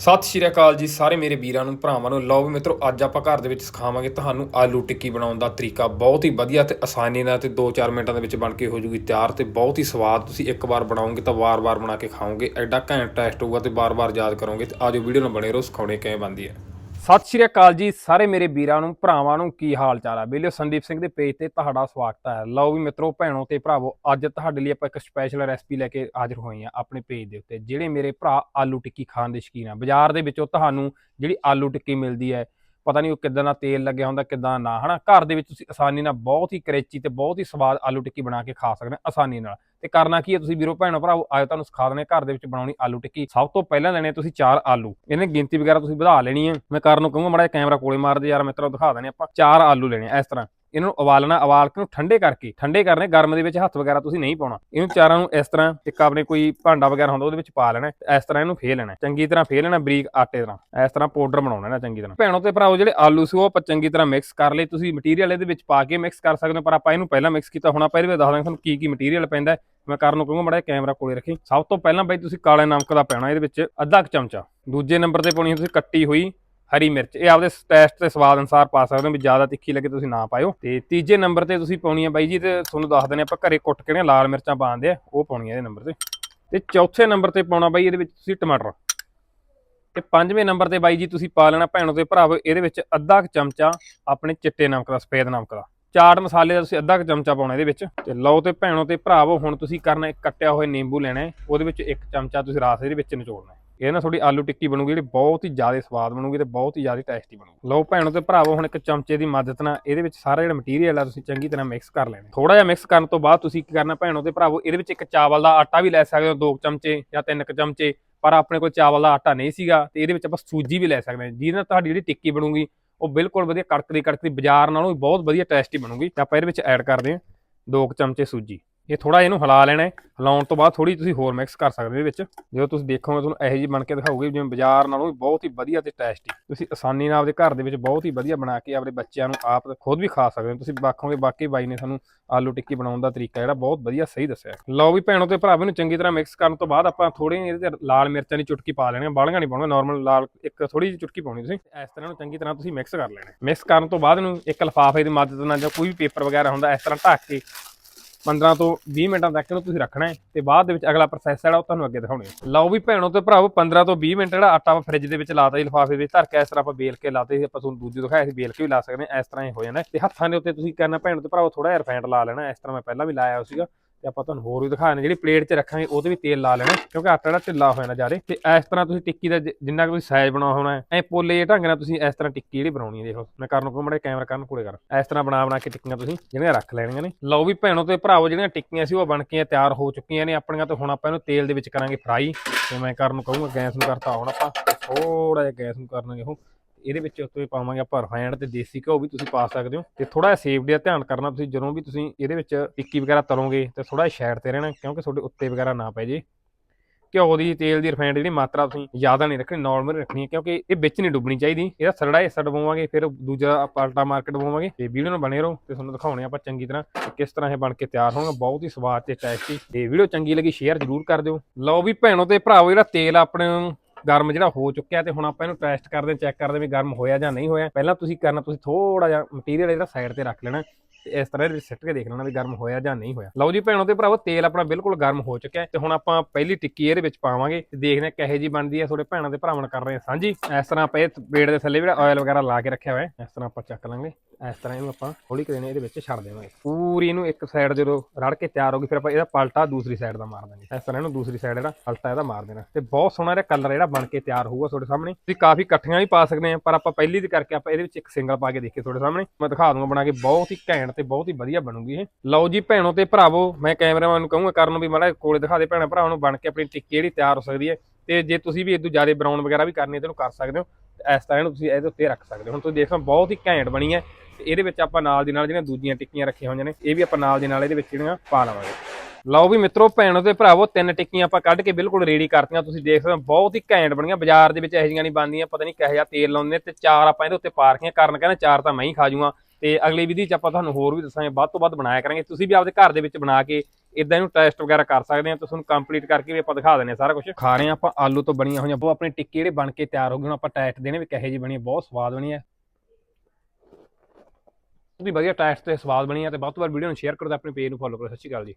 ਸਤਿ ਸ਼੍ਰੀ ਅਕਾਲ ਜੀ ਸਾਰੇ ਮੇਰੇ ਵੀਰਾਂ ਨੂੰ, ਭਰਾਵਾਂ ਨੂੰ। ਲਓ ਵੀ ਮਿੱਤਰੋ, ਅੱਜ ਆਪਾਂ ਘਰ ਦੇ ਵਿੱਚ ਸਿਖਾਵਾਂਗੇ ਤੁਹਾਨੂੰ ਆਲੂ ਟਿੱਕੀ ਬਣਾਉਣ ਦਾ ਤਰੀਕਾ। ਬਹੁਤ ਹੀ ਵਧੀਆ ਤੇ ਆਸਾਨੀ ਨਾਲ ਤੇ 2-4 ਮਿੰਟਾਂ ਦੇ ਵਿੱਚ ਬਣ ਕੇ ਹੋ ਜੂਗੀ ਤਿਆਰ ਤੇ ਬਹੁਤ ਹੀ ਸਵਾਦ ਤੁਸੀਂ ਇੱਕ ਵਾਰ ਬਣਾਓਗੇ ਤਾਂ ਵਾਰ-ਵਾਰ ਬਣਾ ਕੇ ਖਾਓਗੇ। ਐਡਾ ਘੈਂਟ ਟੈਸਟ ਹੋਊਗਾ ਤੇ ਵਾਰ-ਵਾਰ ਯਾਦ ਕਰੋਗੇ ਤੇ ਆਜੋ ਵੀਡੀਓ ਨਾਲ ਬਣੇ ਰਹੋ, ਸਿਖਾਉਣੇ ਕਿਵੇਂ ਬਣਦੀ ਹੈ। ਸਤਿ ਸ਼੍ਰੀ ਅਕਾਲ ਜੀ ਸਾਰੇ ਮੇਰੇ ਵੀਰਾਂ ਨੂੰ, ਭਰਾਵਾਂ ਨੂੰ ਕੀ ਹਾਲ ਚਾਲ ਆ? ਬੇਲਿਓ ਸੰਦੀਪ ਸਿੰਘ ਦੇ ਪੇਜ ਤੇ ਤੁਹਾਡਾ ਸਵਾਗਤ ਹੈ। ਲਓ ਵੀ ਮਿੱਤਰੋ, ਭੈਣੋ ਤੇ ਭਰਾਵੋ, ਅੱਜ ਤੁਹਾਡੇ ਲਈ ਆਪਾਂ ਇੱਕ ਸਪੈਸ਼ਲ ਰੈਸਪੀ ਲੈ ਕੇ ਹਾਜ਼ਰ ਹੋਏ ਆ ਆਪਣੇ ਪੇਜ ਦੇ ਉੱਤੇ, ਜਿਹੜੇ ਮੇਰੇ ਭਰਾ ਆਲੂ ਟਿੱਕੀ ਖਾਣ ਦੇ ਸ਼ੌਕੀਨ ਆ। ਬਾਜ਼ਾਰ ਦੇ ਵਿੱਚੋਂ ਤੁਹਾਨੂੰ ਜਿਹੜੀ ਆਲੂ ਟਿੱਕੀ ਮਿਲਦੀ ਹੈ ਪਤਾ ਨਹੀਂ ਉਹ ਕਿੱਦਾਂ ਦਾ ਤੇਲ ਲੱਗਿਆ ਹੁੰਦਾ, ਕਿੱਦਾਂ ਨਾ, ਹਨਾ? ਘਰ ਦੇ ਵਿੱਚ ਤੁਸੀਂ ਆਸਾਨੀ ਨਾਲ ਬਹੁਤ ਹੀ ਕਰੇਚੀ ਤੇ ਬਹੁਤ ਹੀ ਸਵਾਦ ਆਲੂ ਟਿੱਕੀ ਬਣਾ ਕੇ ਖਾ ਸਕਦੇ ਹੋ ਆਸਾਨੀ ਨਾਲ। ਤੇ ਕਰਨਾ ਕੀ ਹੈ ਤੁਸੀਂ ਵੀਰੋ, ਭੈਣੋ ਭਰਾਓ ਆਇਓ ਤੁਹਾਨੂੰ ਸਿਖਾ ਦਨੇ ਘਰ ਦੇ ਵਿੱਚ ਬਣਾਉਣੀ ਆਲੂ ਟਿੱਕੀ। ਸਭ ਤੋਂ ਪਹਿਲਾਂ ਲੈਣੇ ਤੁਸੀਂ ਚਾਰ ਆਲੂ। ਇਹਨੇ ਗਿਣਤੀ ਵਗੈਰਾ ਤੁਸੀਂ ਵਧਾ ਲੈਣੀ ਹੈ। ਮੈਂ ਕਰਨ ਨੂੰ ਕਹੂੰਗਾ, ਮਾੜਾ ਜਿਹਾ ਕੈਮਰਾ ਕੋਲੇ ਮਾਰ ਦੇ ਯਾਰ ਮਿੱਤਰੋ ਦਿਖਾ ਦਨੇ ਆਪਾਂ। ਚਾਰ ਆਲੂ ਲੈਣੇ ਆ, ਇਸ ਤਰ੍ਹਾਂ। ਇਹਨਾਂ ਨੂੰ ਉਬਾਲਣਾ, ਉਬਾਲ ਕੇ ਨੂੰ ਠੰਡੇ ਕਰਕੇ, ਠੰਡੇ ਕਰਨੇ, ਗਰਮ ਦੇ ਵਿੱਚ ਹੱਥ ਵਗੈਰਾ ਤੁਸੀਂ ਨਹੀਂ ਪਾਉਣਾ। ਇਹਨੂੰ ਚਾਰਾਂ ਨੂੰ ਇਸ ਤਰ੍ਹਾਂ ਇੱਕ ਆਪਣੇ ਕੋਈ ਭਾਂਡਾ ਵਗੈਰਾ ਹੁੰਦਾ ਉਹਦੇ ਵਿੱਚ ਪਾ ਲੈਣਾ, ਇਸ ਤਰ੍ਹਾਂ ਇਹਨੂੰ ਫੇਹ ਲੈਣਾ। ਚੰਗੀ ਤਰ੍ਹਾਂ ਫੇਹ ਲੈਣਾ ਬਰੀਕ ਆਟੇ ਤਰ੍ਹਾਂ। ਇਸ ਤਰ੍ਹਾਂ ਪਾਊਡਰ ਬਣਾਉਣਾ ਨਾ ਚੰਗੀ ਤਰ੍ਹਾਂ। ਭੈਣੋ ਤੇ ਭਰਾਓ, ਜਿਹੜੇ ਆਲੂ ਸੀ ਉਹ ਆਪਾਂ ਚੰਗੀ ਤਰ੍ਹਾਂ ਮਿਕਸ ਕਰ ਲਏ। ਤੁਸੀਂ ਮਟੀਰੀਅਲ ਇਹਦੇ ਵਿੱਚ ਪਾ ਕੇ ਮਿਕਸ ਕਰ ਸਕਦੇ ਹੋ, ਪਰ ਆਪਾਂ ਇਹਨੂੰ ਪਹਿਲਾਂ ਮਿਕਸ ਕੀਤਾ। ਹੋਣਾ ਆਪਾਂ ਇਹਦੇ ਵਿੱਚ ਦੱਸ ਦਾਂਗੇ ਤੁਹਾਨੂੰ ਕੀ ਕੀ ਮਟੀਰੀਅਲ ਪੈਂਦਾ। ਮੈਂ ਕਰਨ ਨੂੰ ਕਹੂੰਗਾ, ਮੜਾ ਕੈਮਰਾ ਕੋਲੇ ਰੱਖੀ। ਸਭ ਤੋਂ ਪਹਿਲਾਂ ਬਾਈ ਤੁਸੀਂ ਕਾਲੇ ਨਮਕ ਦਾ ਪੈਣਾ ਇਹਦੇ ਵਿੱਚ ਅੱਧਾ ਕੁ ਚਮਚਾ। ਦੂਜੇ ਨੰਬਰ ਤੇ ਪਾਉਣੀ ਹੈ ਤੁਸੀਂ ਕੱਟੀ ਹੋਈ ਹਰੀ ਮਿਰਚ। ਇਹ ਆਪਦੇ ਟੈਸਟ ਤੇ ਸਵਾਦ ਅਨੁਸਾਰ ਪਾ ਸਕਦੇ ਹੋ ਵੀ ਜ਼ਿਆਦਾ ਤਿੱਖੀ ਲੱਗੇ ਤੁਸੀਂ ਨਾ ਪਾਇਓ। ਤੇ ਤੀਜੇ ਨੰਬਰ ਤੇ ਤੁਸੀਂ ਪਾਉਣੀ ਆ ਬਾਈ ਜੀ, ਤੇ ਤੁਹਾਨੂੰ ਦੱਸ ਦਿੰਦੇ ਆਪਾਂ ਘਰੇ ਕੁੱਟ ਕੇ ਨੇ ਲਾਲ ਮਿਰਚਾਂ ਪਾਉਂਦੇ ਆ, ਉਹ ਪਾਉਣੀਆਂ ਇਹਦੇ ਨੰਬਰ ਤੇ। ਤੇ ਚੌਥੇ ਨੰਬਰ ਤੇ ਪਾਉਣਾ ਬਾਈ ਇਹਦੇ ਵਿੱਚ ਤੁਸੀਂ ਟਮਾਟਰ। ਤੇ ਪੰਜਵੇਂ ਨੰਬਰ ਤੇ ਬਾਈ ਜੀ ਤੁਸੀਂ ਪਾ ਲੈਣਾ ਭੈਣੋ ਤੇ ਭਰਾਵੋ ਇਹਦੇ ਵਿੱਚ ਅੱਧਾ ਕੁ ਚਮਚਾ ਆਪਣੇ ਚਿੱਟੇ ਨਮਕ ਦਾ, ਸਫੇਦ ਨਮਕ ਦਾ। ਚਾਟ ਮਸਾਲੇ ਦਾ ਤੁਸੀਂ ਅੱਧਾ ਕੁ ਚਮਚਾ ਪਾਉਣਾ ਇਹਦੇ ਵਿੱਚ। ਤੇ ਲਓ ਤੇ ਭੈਣੋ ਤੇ ਭਰਾਵੋ ਹੁਣ ਤੁਸੀਂ ਕਰਨਾ ਇੱਕ ਕੱਟਿਆ ਹੋਇਆ ਨਿੰਬੂ ਲੈਣਾ ਉਹਦੇ ਵਿੱਚ ਇੱਕ ਚਮਚਾ ਤੁਸੀਂ ਰਾਸ ਇਹਦੇ ਵਿੱਚ ਨਿਚੋੜਨਾ ਇਹ ਨਾ ਤੁਹਾਡੀ ਆਲੂ ਟਿੱਕੀ ਬਣੂਗੀ, ਜਿਹੜੀ ਬਹੁਤ ਹੀ ਜ਼ਿਆਦਾ ਸਵਾਦ ਬਣੂਗੀ ਤੇ ਬਹੁਤ ਹੀ ਜ਼ਿਆਦਾ ਟੇਸਟੀ ਬਣੂਗੀ। ਲਓ ਭੈਣੋ ਤੇ ਭਰਾਵੋ, ਹੁਣ ਇੱਕ ਚਮਚੇ ਦੀ ਮਦਦ ਨਾਲ ਇਹਦੇ ਵਿੱਚ ਸਾਰਾ ਜਿਹੜਾ ਮਟੀਰੀਅਲ ਆ ਤੁਸੀਂ ਚੰਗੀ ਤਰ੍ਹਾਂ ਮਿਕਸ ਕਰ ਲੈਣਾ। ਥੋੜਾ ਜਿਹਾ ਮਿਕਸ ਕਰਨ ਤੋਂ ਬਾਅਦ ਤੁਸੀਂ ਕੀ ਕਰਨਾ ਭੈਣੋ ਤੇ ਭਰਾਵੋ, ਇਹਦੇ ਵਿੱਚ ਇੱਕ ਚਾਵਲ ਦਾ ਆਟਾ ਵੀ ਲੈ ਸਕਦੇ ਹੋ, ਦੋ ਕੁ ਚਮਚੇ ਜਾਂ ਤਿੰਨ ਕੁ ਚਮਚੇ, ਪਰ ਆਪਣੇ ਕੋਲ ਚਾਵਲ ਦਾ ਆਟਾ ਨਹੀਂ ਸੀਗਾ ਤੇ ਇਹਦੇ ਵਿੱਚ ਆਪਾਂ ਸੂਜੀ ਵੀ ਲੈ ਸਕਦੇ ਹਾਂ। ਜਿਹਦੇ ਨਾਲ ਤੁਹਾਡੀ ਜਿਹੜੀ ਟਿੱਕੀ ਬਣੂਗੀ, ਉਹ ਬਿਲਕੁਲ ਵਧੀਆ ਕੜਕਦੀ ਕੜਕਦੀ ਬਾਜ਼ਾਰ ਨਾਲੋਂ ਵੀ ਬਹੁਤ ਵਧੀਆ ਟੇਸਟੀ ਬਣੂਗੀ। ਤੇ ਆਪਾਂ ਇਹਦੇ ਵਿੱਚ ਐਡ ਕਰਦੇ ਹਾਂ ਦੋ ਕੁ ਚਮਚੇ ਸੂਜੀ। ਇਹ ਥੋੜਾ ਇਹਨੂੰ ਹਿਲਾ ਲੈਣਾ ਹੈ। ਹਿਲਾਉਣ ਤੋਂ ਬਾਅਦ ਥੋੜੀ ਤੁਸੀਂ ਹੋਰ ਮਿਕਸ ਕਰ ਸਕਦੇ ਹੋ ਇਹਦੇ ਵਿੱਚ। ਜਦੋਂ ਤੁਸੀਂ ਦੇਖੋਗੇ, ਤੁਹਾਨੂੰ ਇਹੋ ਜਿਹੀ ਬਣ ਕੇ ਦਿਖਾਊਗੀ ਜਿਵੇਂ ਬਾਜ਼ਾਰ ਨਾਲੋਂ ਵੀ ਬਹੁਤ ਹੀ ਵਧੀਆ ਤੇ ਟੇਸਟੀ ਤੁਸੀਂ ਆਸਾਨੀ ਨਾਲ ਆਪਦੇ ਘਰ ਦੇ ਵਿੱਚ ਬਹੁਤ ਹੀ ਵਧੀਆ ਬਣਾ ਕੇ ਆਪਣੇ ਬੱਚਿਆਂ ਨੂੰ ਆਪ ਖੁਦ ਵੀ ਖਾ ਸਕਦੇ ਹੋ। ਤੁਸੀਂ ਬਾਖੋਗੇ ਬਾਕੀ ਬਾਈ ਨੇ ਸਾਨੂੰ ਆਲੂ ਟਿੱਕੀ ਬਣਾਉਣ ਦਾ ਤਰੀਕਾ ਜਿਹੜਾ ਬਹੁਤ ਵਧੀਆ ਸਹੀ ਦੱਸਿਆ। ਲਓ ਵੀ ਭੈਣੋ ਤੇ ਭਰਾਵੋ ਨੂੰ ਚੰਗੀ ਤਰ੍ਹਾਂ ਮਿਕਸ ਕਰਨ ਤੋਂ ਬਾਅਦ ਆਪਾਂ ਥੋੜੀ ਇਹਦੇ ਤੇ ਲਾਲ ਮਿਰਚਾਂ ਦੀ ਚੁਟਕੀ ਪਾ ਲੈਣੀ ਬਾਲੀਆਂ ਨਹੀਂ ਪਾਉਣਾ ਨਾਰਮਲ ਲਾਲ ਇੱਕ ਥੋੜੀ ਜਿਹੀ ਚੁਟਕੀ ਪਾਉਣੀ ਤੁਸੀਂ। ਇਸ ਤਰ੍ਹਾਂ ਨੂੰ ਚੰਗੀ ਤਰ੍ਹਾਂ ਤੁਸੀਂ ਮਿਕਸ ਕਰ ਲੈਣਾ ਮਿਕਸ ਕਰਨ ਤੋਂ ਬਾਅਦ ਨੂੰ ਇੱਕ ਲਫਾਫੇ ਦੀ ਮਦਦ ਨਾਲ ਜਾਂ ਕੋਈ ਵੀ ਪੇਪਰ ਵਗੈਰਾ ਹੁੰਦਾ, ਇਸ ਤਰ੍ਹਾਂ ਢੱਕ ਕੇ 15 ਤੋਂ 20 ਮਿੰਟਾਂ ਤੱਕ ਇਹਨੂੰ ਤੁਸੀਂ ਰੱਖਣਾ ਹੈ ਤੇ ਬਾਅਦ ਦੇ ਵਿੱਚ ਅਗਲਾ ਪ੍ਰੋਸੈਸ ਜਿਹੜਾ ਉਹ ਤੁਹਾਨੂੰ ਅੱਗੇ ਦਿਖਾਉਣੇ ਲਓ ਵੀ ਭੈਣੋ ਤੇ ਭਰਾਵੋ 15 ਤੋਂ 20 ਮਿੰਟ ਜਿਹੜਾ ਆਟਾ ਆਪਾਂ ਫ੍ਰਿਜ ਦੇ ਵਿੱਚ ਲਾਤਾ ਜੀ, ਲਿਫਾਫੇ ਵਿੱਚ ਧਰ ਕੇ ਇਸ ਤਰ੍ਹਾਂ ਆਪਾਂ ਬੇਲ ਕੇ ਲਾਤੇ ਸੀ, ਆਪਾਂ ਤੁਹਾਨੂੰ ਦੂਜੀ ਦਿਖਾਇਆ ਸੀ ਬੇਲ ਕੇ ਵੀ ਲਾ ਸਕਦੇ ਹਾਂ, ਇਸ ਤਰ੍ਹਾਂ ਹੀ ਹੋ ਜਾਂਦਾ ਤੇ ਹੱਥਾਂ ਦੇ ਉੱਤੇ ਤੁਸੀਂ ਕਰਨਾ, ਭੈਣੋ ਤੇ ਭਰਾਵੋ ਥੋੜਾ ਜਿਹਾ ਰਿਫਾਈਂਡ ਲਾ ਲੈਣਾ ਇਸ ਤਰ੍ਹਾਂ ਮੈਂ ਪਹਿਲਾਂ ਵੀ ਲਾਇਆ ਹੋਇਆ ਸੀਗਾ। ਤੇ ਆਪਾਂ ਤੁਹਾਨੂੰ ਹੋਰ ਵੀ ਦਿਖਾਣੇ ਜਿਹੜੀ ਪਲੇਟ 'ਚ ਰੱਖਾਂਗੇ ਉਹਦੇ ਵੀ ਤੇਲ ਲਾ ਲੈਣਾ, ਕਿਉਂਕਿ ਆਟਾ ਜਿਹੜਾ ਢਿੱਲਾ ਹੋ ਜਾਂਦਾ ਜ਼ਿਆਦਾ। ਤੇ ਇਸ ਤਰ੍ਹਾਂ ਤੁਸੀਂ ਟਿੱਕੀ ਦਾ ਜਿੰਨਾ ਕੁ ਤੁਸੀਂ ਸਾਈਜ਼ ਬਣਾਉਣਾ ਹੋਣਾ ਹੈ ਐ ਪੋਲੇ ਜਿਹੇ ਢੰਗ ਨਾਲ ਤੁਸੀਂ ਇਸ ਤਰ੍ਹਾਂ ਟਿੱਕੀ ਜਿਹੜੀ ਬਣਾਉਣੀ ਹੈ, ਦੇਖੋ ਮੈਂ ਕਰਨ ਨੂੰ, ਮੜੇ ਕੈਮਰਾ ਕਰਨ ਕੋਲੇ ਕਰ। ਇਸ ਤਰ੍ਹਾਂ ਬਣਾ ਬਣਾ ਕੇ ਟਿੱਕੀਆਂ ਤੁਸੀਂ ਜਿਹੜੀਆਂ ਰੱਖ ਲੈਣੀਆਂ ਨੇ। ਲਓ ਵੀ ਭੈਣੋ, ਤੇ ਭਰਾਵੋ, ਜਿਹੜੀਆਂ ਟਿੱਕੀਆਂ ਸੀ, ਉਹ ਬਣ ਕੇ ਤਿਆਰ ਹੋ ਚੁੱਕੀਆਂ ਨੇ। ਆਪਣੀਆਂ ਤੇ ਹੁਣ ਆਪਾਂ ਇਹਨੂੰ ਤੇਲ ਦੇ ਵਿੱਚ ਕਰਾਂਗੇ ਫਰਾਈ ਤੇ ਮੈਂ ਕਰਨ ਨੂੰ ਕਹੂੰਗਾ, ਗੈਸ ਨੂੰ ਕਰਤਾ ਹੁਣ ਆਪਾਂ। ਥੋੜਾ ਜਿਹਾ ਗੈਸ ਨੂੰ ਕਰਨਾਂਗੇ ਉਹ। ਇਹਦੇ ਵਿੱਚ ਉੱਤੇ ਪਾਵਾਂਗੇ ਆਪਾਂ ਰਿਫਾਈਨਡ ਤੇ ਦੇਸੀ ਘਿਓ ਵੀ ਤੁਸੀਂ ਪਾ ਸਕਦੇ ਹੋ ਤੇ ਥੋੜਾ ਜਿਹਾ ਸੇਫਟੀ ਦਾ ਧਿਆਨ ਕਰਨਾ ਤੁਸੀਂ ਜਦੋਂ ਵੀ ਤੁਸੀਂ ਇਹਦੇ ਵਿੱਚ ਟਿੱਕੀ ਵਗੈਰਾ ਤਲੋਗੇ ਤੇ ਥੋੜਾ ਜਿਹਾ ਸਾਈਡ ਤੇ ਰਹਿਣਾ ਕਿਉਂਕਿ ਤੁਹਾਡੇ ਉੱਤੇ ਵਗੈਰਾ ਨਾ ਪੈ ਜੇ। ਘਿਓ ਦੀ ਤੇਲ ਦੀ ਰਿਫਾਈਨਡ ਜਿਹੜੀ ਮਾਤਰਾ ਤੁਸੀਂ ਜ਼ਿਆਦਾ ਨਹੀਂ ਰੱਖਣੀ ਨਾਰਮਲ ਰੱਖਣੀ ਹੈ ਕਿਉਂਕਿ ਇਹ ਵਿੱਚ ਨਹੀਂ ਡੁੱਬਣੀ ਚਾਹੀਦੀ। ਇਹਦਾ ਸਰੜਾ ਹਿੱਸਾ ਡੁਬਵਾਵਾਂਗੇ ਫਿਰ ਦੂਜਾ ਪਲਟਾ ਮਾਰ ਕੇ ਡੁਬਵਾਵਾਂਗੇ ਤੇ ਵੀਡੀਓ ਨੂੰ ਬਣੇ ਰਹੋ ਤੇ ਤੁਹਾਨੂੰ ਦਿਖਾਉਣੇ ਆਪਾਂ ਚੰਗੀ ਤਰ੍ਹਾਂ ਕਿਸ ਤਰ੍ਹਾਂ ਇਹ ਬਣ ਕੇ ਤਿਆਰ ਹੋਣਗੇ। ਬਹੁਤ ਹੀ ਸਵਾਦ ਤੇ ਟੇਸਟੀ ਤੇ ਵੀਡੀਓ ਚੰਗੀ ਲੱਗੀ ਸ਼ੇਅਰ ਜ਼ਰੂਰ ਕਰ ਦਿਓ। ਲਓ ਵੀ ਭੈਣੋ ਤੇ ਭਰਾਵੋ, ਜਿਹੜਾ ਤੇਲ ਆਪਣੇ ਗਰਮ ਜਿਹੜਾ ਹੋ ਚੁੱਕਿਆ ਤੇ ਹੁਣ ਆਪਾਂ ਇਹਨੂੰ ਟੈਸਟ ਕਰਦੇ ਚੈੱਕ ਕਰਦੇ ਵੀ ਗਰਮ ਹੋਇਆ ਜਾਂ ਨਹੀਂ ਹੋਇਆ। ਪਹਿਲਾਂ ਤੁਸੀਂ ਕਰਨਾ, ਤੁਸੀਂ ਥੋੜਾ ਜਿਹਾ ਮਟੀਰੀਅਲ ਜਿਹੜਾ ਸਾਈਡ ਤੇ ਰੱਖ ਲੈਣਾ, ਤੇ ਇਸ ਤਰ੍ਹਾਂ ਇਹਦੇ ਸਿੱਟ ਕੇ ਦੇਖ ਲੈਣਾ ਵੀ ਗਰਮ ਹੋਇਆ ਜਾਂ ਨਹੀਂ ਹੋਇਆ। ਲਓ ਜੀ ਭੈਣੋ ਤੇ ਭਰਾਵੋ, ਤੇਲ ਆਪਣਾ ਬਿਲਕੁਲ ਗਰਮ ਹੋ ਚੁੱਕਿਆ ਤੇ ਹੁਣ ਆਪਾਂ ਪਹਿਲੀ ਟਿੱਕੀ ਇਹਦੇ ਵਿੱਚ ਪਾਵਾਂਗੇ ਤੇ ਦੇਖਦੇ ਹਾਂ ਕਿਹੋ ਜੀ ਬਣਦੀ ਹੈ, ਤੁਹਾਡੇ ਭੈਣਾਂ ਦੇ ਭਰਾਵਾਂ ਨਾਲ ਕਰ ਰਹੇ ਹਾਂ ਸਾਂਝੀ। ਇਸ ਤਰ੍ਹਾਂ ਆਪਾਂ ਇਹ ਪੇੜ ਦੇ ਥੱਲੇ ਜਿਹੜਾ ਆਇਲ ਵਗੈਰਾ ਲਾ ਕੇ ਰੱਖਿਆ ਹੋਇਆ ਇਸ ਤਰ੍ਹਾਂ ਆਪਾਂ ਚੱਕ ਲਾਂਗੇ। ਇਸ ਤਰ੍ਹਾਂ ਇਹਨੂੰ ਆਪਾਂ ਹੌਲੀ ਕਰੇ ਨੇ ਇਹਦੇ ਵਿੱਚ ਛੱਡ ਦੇਵਾਂਗੇ। ਪੂਰੀ ਇਹਨੂੰ ਇੱਕ ਸਾਈਡ ਜਦੋਂ ਰੜ ਕੇ ਤਿਆਰ ਹੋ ਗਈ ਫਿਰ ਆਪਾਂ ਇਹਦਾ ਪਲਟਾ ਦੂਸਰੀ ਸਾਈਡ ਦਾ ਮਾਰ ਦਾਂਗੇ ਇਸ ਤਰ੍ਹਾਂ ਇਹਨੂੰ ਦੂਸਰੀ ਸਾਈਡ ਇਹਦਾ ਪਲਟਾ ਇਹਦਾ ਮਾਰ ਦੇਣਾ। ਤੇ ਬਹੁਤ ਸੋਹਣਾ ਇਹਦਾ ਕਲਰ ਜਿਹੜਾ ਬਣ ਕੇ ਤਿਆਰ ਹੋਊਗਾ ਤੁਹਾਡੇ ਸਾਹਮਣੇ। ਤੁਸੀਂ ਕਾਫੀ ਇਕੱਠੀਆਂ ਵੀ ਪਾ ਸਕਦੇ ਆ ਪਰ ਆਪਾਂ ਪਹਿਲੀ ਦੀ ਕਰਕੇ ਆਪਾਂ ਇਹਦੇ ਵਿੱਚ ਇੱਕ ਸਿੰਗਲ ਪਾ ਕੇ ਦੇਖੀਏ ਤੁਹਾਡੇ ਸਾਹਮਣੇ। ਮੈਂ ਦਿਖਾ ਦੂੰਗਾ ਬਣਾ ਕੇ ਬਹੁਤ ਹੀ ਘੈਂਟ ਤੇ ਬਹੁਤ ਹੀ ਵਧੀਆ ਬਣੂਗੀ ਇਹ। ਲਓ ਜੀ ਭੈਣੋ ਤੇ ਭਰਾਵੋ ਮੈਂ ਕੈਮਰਾਮੈਨ ਨੂੰ ਕਹੂੰਗਾ ਕਰਨ ਨੂੰ ਵੀ ਮਾੜਾ ਕੋਲੇ ਦਿਖਾ ਦੇ ਭੈਣਾਂ ਭਰਾਵਾਂ ਨੂੰ ਬਣ ਕੇ ਆਪਣੀ ਟਿੱਕੀ ਜਿਹੜੀ ਤਿਆਰ ਹੋ ਸਕਦੀ ਹੈ। ਤੇ ਜੇ ਤੁਸੀਂ ਵੀ ਇਦੋਂ ਜ਼ਿਆਦਾ ਬਰਾਊਨ ਵਗੈਰਾ ਵੀ ਕਰਨੀ ਹੈ ਤੇ ਇਹਨੂੰ ਕਰ ਸਕਦੇ ਹੋ। ਇਸ ਤਰ੍ਹਾਂ ਇਹਨੂੰ ਤੁਸੀਂ ਇਹਦੇ ਉੱਤੇ ਰੱਖ ਸਕਦੇ ਹੋ। ਹੁਣ ਤੁਸੀਂ ਦੇਖ ਦੇਖੋ ਬਹੁਤ ਹੀ ਘੈਂਟ ਬਣੀ ਹੈ ਤੇ ਇਹਦੇ ਵਿੱਚ ਆਪਾਂ ਨਾਲ ਦੀ ਨਾਲ ਜਿਹੜੀਆਂ ਦੂਜੀਆਂ ਟਿੱਕੀਆਂ ਰੱਖੀਆਂ ਹੋਈਆਂ ਨੇ, ਇਹ ਵੀ ਆਪਾਂ ਨਾਲ ਦੀ ਨਾਲ ਇਹਦੇ ਵਿੱਚ ਜਿਹੜੀਆਂ ਪਾ ਲਵਾਂਗੇ। ਲਓ ਵੀ ਮਿੱਤਰੋ, ਭੈਣੋ ਤੇ ਭਰਾਵੋ, ਤਿੰਨ ਟਿੱਕੀਆਂ ਆਪਾਂ ਕੱਢ ਕੇ ਬਿਲਕੁਲ ਰੈਡੀ ਕਰਤੀਆਂ। ਤੁਸੀਂ ਦੇਖ ਸਕਦੇ ਹੋ ਬਹੁਤ ਹੀ ਘੈਂਟ ਬਣੀਆਂ, ਬਾਜ਼ਾਰ ਦੇ ਵਿੱਚ ਇਹੋ ਜਿਹੀਆਂ ਨਹੀਂ ਬਣਦੀਆਂ, ਪਤਾ ਨਹੀਂ ਕਿਹੋ ਜਿਹਾ ਤੇਲ ਲਾਉਂਦੇ ਨੇ ਤੇ ਚਾਰ ਆਪਾਂ ਇਹਦੇ ਉੱਤੇ ਪਾ ਰੱਖੀਆਂ। ਕਾਰਨ ਕਹਿੰਦਾ ਚਾਰ ਤਾਂ ਮੈਂ ਹੀ ਖਾ ਜੂਆਂ ਤੇ ਅਗਲੀ ਵਿਧੀ ਚ ਆਪਾਂ ਤੁਹਾਨੂੰ ਹੋਰ ਵੀ ਦੱਸਾਂਗੇ, ਵੱਧ ਤੋਂ ਵੱਧ ਬਣਾਇਆ ਕਰਾਂਗੇ। ਤੁਸੀਂ ਵੀ ਆਪਦੇ ਘਰ ਦੇ ਵਿੱਚ ਬਣਾ ਕੇ ਇਦਾਂ ਇਹਨੂੰ ਟੈਸਟ ਵਗੈਰਾ ਕਰ ਸਕਦੇ ਆ ਤੁਸੀਂ ਤੁਹਾਨੂੰ ਕੰਪਲੀਟ ਕਰਕੇ ਵੀ ਆਪਾਂ ਦਿਖਾ ਦਿੰਦੇ ਆ ਸਾਰਾ ਕੁਝ ਖਾ ਰਹੇ ਆ ਆਪਾਂ ਆਲੂ ਤੋਂ ਬਣੀਆਂ ਹੋਈਆਂ। ਬਹੁਤ ਆਪਣੀ ਟਿੱਕੀ ਜਿਹੜੇ ਬਣ ਕੇ ਤਿਆਰ ਹੋ ਗਏ, ਹੁਣ ਆਪਾਂ ਟੈਸਟ ਦੇਣੇ ਵੀ ਕਿਹੋ ਜਿਹੀ ਬਣੀ ਹੈ ਬਹੁਤ ਸਵਾਦ ਬਣੀ ਹੈ ਬਹੁਤ ਵਧੀਆ ਟੈਸਟ ਤੇ ਸਵਾਦ ਬਣੀ ਹੈ ਤੇ ਬਹੁਤ ਵਾਰ ਵੀਡੀਓ ਨੂੰ ਸ਼ੇਅਰ ਕਰੋ ਤੇ ਆਪਣੇ ਪੇਜ ਨੂੰ ਫੋਲੋ ਕਰੋ। ਸਤਿ ਸ਼੍ਰੀ ਅਕਾਲ ਜੀ।